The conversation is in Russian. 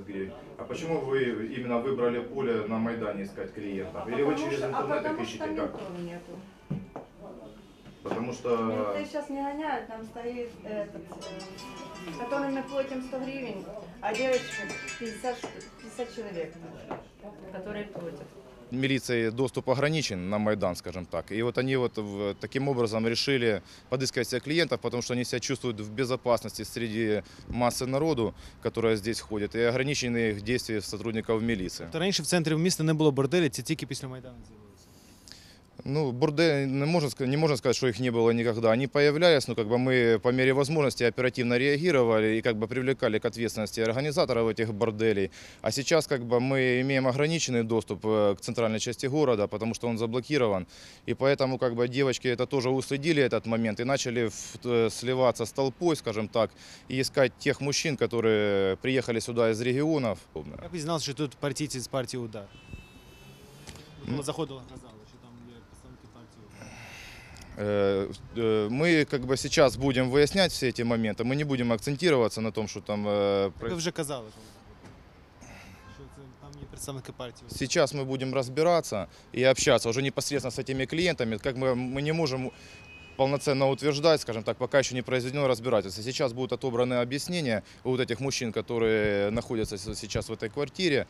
гривен. А почему вы именно выбрали поле на Майдане искать клиентов? Или вы потому через а интернет их потому что ищете как? нету. Потому что... Менты сейчас не гоняют, там стоит этот, которым мы платим 100 гривен, а девочки 50, ш- 50 человек, которые платят. милиции доступ ограничен на Майдан, скажем так. И вот они вот в- таким образом решили подыскивать себе клиентов, потому что они себя чувствуют в безопасности среди массы народу, которая здесь ходит, и ограничены их действия сотрудников милиции. Та раніше в центрі міста не було борделі, це тільки після Майдану з'явилося. Ну, бордель, не можно, сказать, не можно сказать, что их не было никогда. Они появлялись, но как бы мы по мере возможности оперативно реагировали и как бы привлекали к ответственности организаторов этих борделей. А сейчас как бы мы имеем ограниченный доступ э, к центральной части города, потому что он заблокирован. И поэтому как бы девочки это тоже уследили этот момент и начали в- э, сливаться с толпой, скажем так, и искать тех мужчин, которые приехали сюда из регионов. Як ви дізналися, що тут партійці з партії удар? Ну. Коли заходили, казали, що там Мы как бы сейчас будем выяснять все эти моменты. Мы не будем акцентироваться на том, что там... э, Ви проис- вже казали, коли заходили, що це там є представники партії. удар. Сейчас мы будем разбираться и общаться уже непосредственно с этими клиентами. Как мы, мы не можем полноценно утверждать, скажем так, пока еще не произведено разбирательство. Сейчас будут отобраны объяснения у вот этих мужчин, которые находятся с- сейчас в этой квартире,